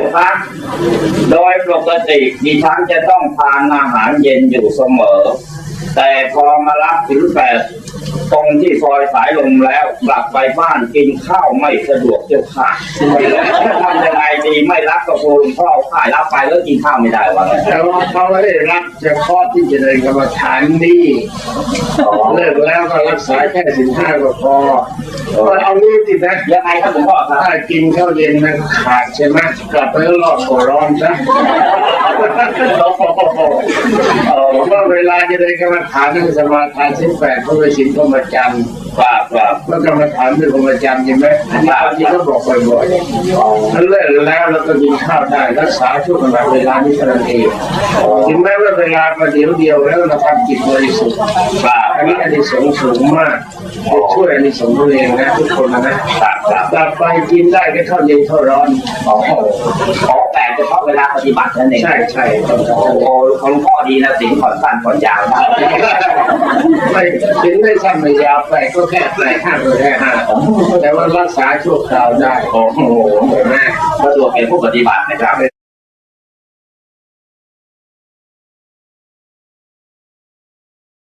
บครับโดยปกติดิฉันจะต้องทานอาหารเย็นอยู่เสมอ แต่พอมารับถึงแปดตรงที่ซอยสายลมแล้วกลับไปบ้านกินข้าวไม่สะดวกเจ้าค่ะทำยังไงดีไม่รับก็คงพ่อข่ายรับไปแล้วกินข้าวไม่ได้วะแต่ว่าเขาไม่ได้รับเฉพาะที่จะเดินกรรมฐานนี่เลิกแล้วก็รักษาแค่สินห้าก็พอ เอานี้ติดนะยังไงครับหลวงพ่อครับถ้ากินข้าวเย็นมันขาดใช่ไหมกลับไปแล้วรอดหัวร้อนซะเออว่าเวลาจะเดินกรรมฐานนั่งสมาทานสิ้นแปดพระเวชินพรหมจรรย์ครับครับเมื่อกรรมฐานเป็นพรหมจรรย์ใช่ไหมอันนี้บางทีก็บอกบ่อยๆถ้าเลิกแล้วเราก็กินข้าวได้รักษาช่วงเวลานี้เท่านั้นเองถึงแม้ว่าเวลาประเดี๋ยวเดียวแล้วเราทำจิตบริสุทธิ์ครับอันนี้อันนี้สูงสูงมาก ช่วยอันนี้สงส์ตัวเองนะทุกคนนะครับครับต่ไปกินได้ก็ข้าวเย็นข้าร้อนโอ้โหขอแปลเฉพาะเวลาปฏิบัตินั่นเองใช่ใช่ต้องโอ้โหของพ่อดีนะสิงผ่อนสั้นผ่อนยาวได้ไม่ถึงได้สั้นไม่ยาวไปก็แค่แปลห้าก็แค่ห้าแต่ว่ารักษาชั่วคราวได้โอ้โหเห็นไหมสะดวกแก่ผู้ปฏิบัตินะครับ